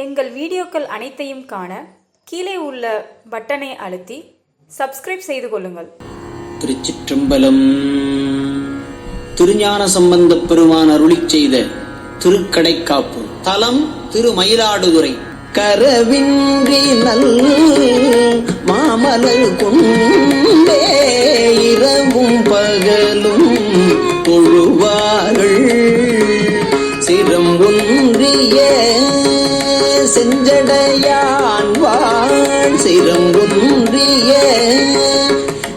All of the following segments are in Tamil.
எங்கள் வீடியோக்கள் அனைத்தையும் காண கீழே உள்ள பட்டனை அழுத்தி சப்ஸ்கிரைப் செய்து கொள்ளுங்கள். திருச்சிற்றம்பலம். திருஞான சம்பந்தப் பெருமான் அருளிச் செய்த திருக்கடைக்காப்பு. தலம் திருமயிலாடுதுறை. கரவின்றி நல் மாமலர் கொண்டே வாழ் சிரம் ஒன்றிய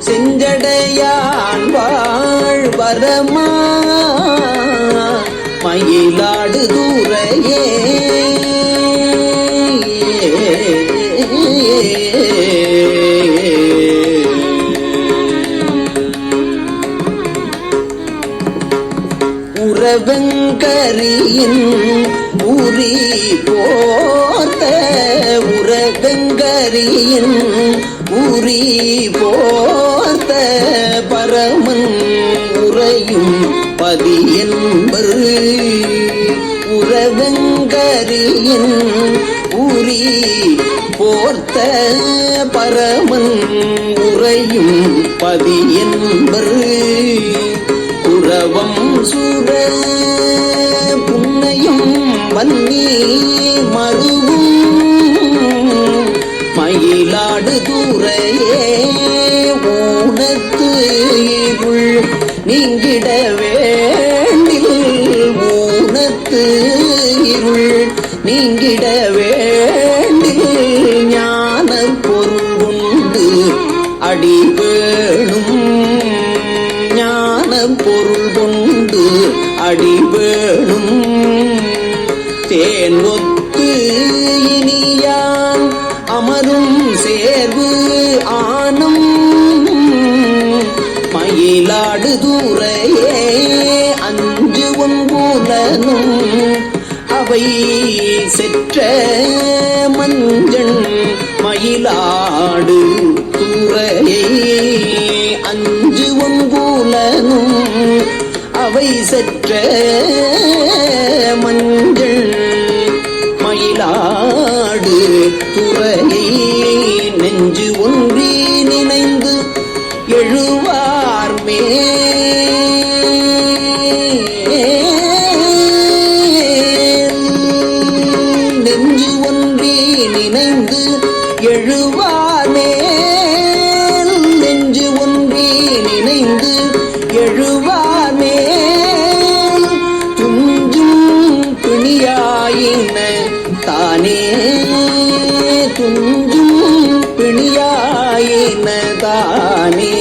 செஞ்சடையான் வாழ் வரமா? மயிலாடு தூரையே. உறவங்கரியின் உரி போத்த உறவெங்கரியின் உரி போர்த்த பரமன் உறையும் பதியன்பர் உறவங்கரியின் உரி போர்த்த பரமன் உறையும் பதியன்பர் உறவம் சுர புன்னையும் வன்னி மறு துறையே ஊனத்து இருள் நீங்கிட வேண்டில் ஊனத்து இருள் நீங்கிட வேண்டில் ஞான பொருள் அடி வேணும் ஞான பொருள் அடி வேணும் தேன் ஒத்து ஆனும் மயிலாடு தூரையே அஞ்சு ஒன்புலனும் அவை செற்ற மஞ்சள் மயிலாடு தூரையே அஞ்சு ஒன்புலனும் அவை செற்ற எழுவார் நெஞ்சு ஒன்றி நினைந்து எழுவார் துஞ்சும் பிணியாயின தானே. துஞ்சும் பிணியாயின தானே.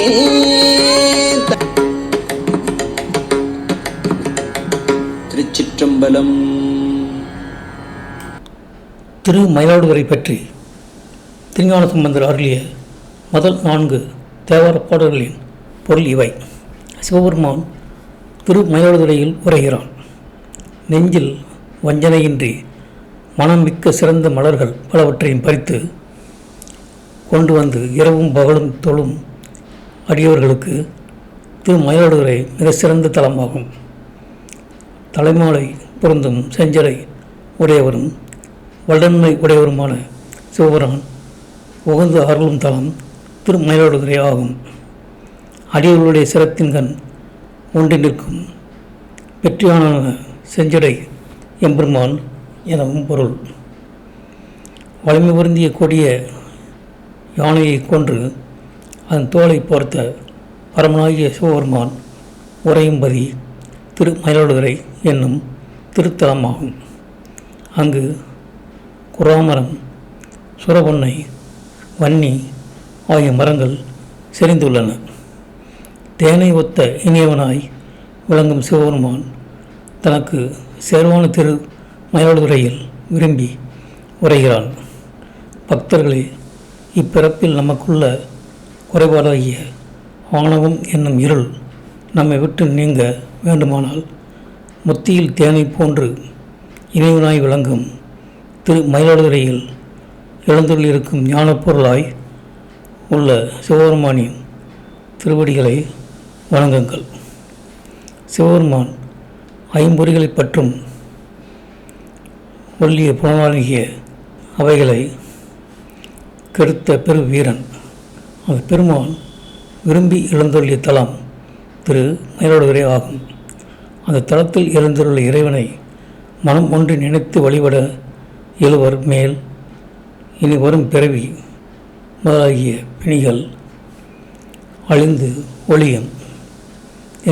திருச்சிற்றம்பலம். திரு மயிலாடுதுறை பற்றி திருஞான சம்பந்தர் அருளிய முதல் நான்கு தேவார பாடல்களின் பொருள் இவை. சிவபெருமான் திரு மயிலாடுதுறையில் உரைகிறான். நெஞ்சில் வஞ்சனையின்றி மனம் மிக்க சிறந்த மலர்கள் பலவற்றையும் பறித்து கொண்டு வந்து இரவும் பகலும் தொழும் அடியவர்களுக்கு திரு மயிலாடுதுறை மிக சிறந்த தலமாகும். தலைமாலை பொருந்தும் செஞ்சலை உடையவரும் வல்லன்மை உடையவருமான சிவபெருமான் உகந்து அருளும் தலம் திரு மயிலாடுதுறை ஆகும் அடியவர்களுடைய சிரத்தின் கண் ஒன்றி நிற்கும். வெற்றியான செஞ்சடை எம்பெருமான் எனவும் பொருள். வலிமை பொருந்திய கொடிய யானையை கொன்று அதன் தோலை போர்த்த பரமனாகிய சிவபெருமான் உரையும்பதி திரு மயிலாடுதுறை என்னும் திருத்தலமாகும். அங்கு குராமரம் சுரபொன்னை வன்னி ஆகிய மரங்கள் செறிந்துள்ளன. தேனை ஒத்த இனியவனாய் விளங்கும் சிவபெருமான் தனக்கு சேர்வான திரு மயிலாடுதுறையில் விரும்பி உரைகிறான். பக்தர்களே இப்பிறப்பில் நமக்குள்ள குறைபாடாகிய ஆணவம் என்னும் இருள் நம்மை விட்டு நீங்க வேண்டுமானால் முத்தியில் தேனை போன்று இணைவனாய் விளங்கும் திரு மயிலாடுதுறையில் எழுந்துள்ளிருக்கும் ஞானப்பொருளாய் உள்ள சிவபெருமானின் திருவடிகளை வணங்குங்கள். சிவபெருமான் ஐம்பொறிகளை பற்றும் ஒல்லிய புலனாகிய அவைகளை கெடுத்த பெரு வீரன். அந்த பெருமான் விரும்பி எழுந்தருளிய தலம் திரு மயிலாடுதுறை ஆகும். அந்த தளத்தில் எழுந்துள்ள இறைவனை மனம் ஒன்று நினைத்து வழிபட எழுவர் மேல் இனி வரும் பிறவி முதலாகிய பிணிகள் அழிந்து ஒளியும்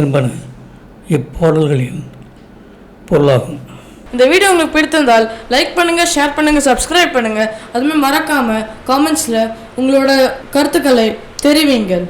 என்பன இப்பாடல்களின் பொருளாகும். இந்த வீடியோ உங்களுக்கு பிடித்திருந்தால் லைக் பண்ணுங்கள் ஷேர் பண்ணுங்கள் சப்ஸ்கிரைப் பண்ணுங்கள் அதுமாதிரி மறக்காமல் காமெண்ட்ஸில் உங்களோட கருத்துக்களை தெரிவிங்கள்.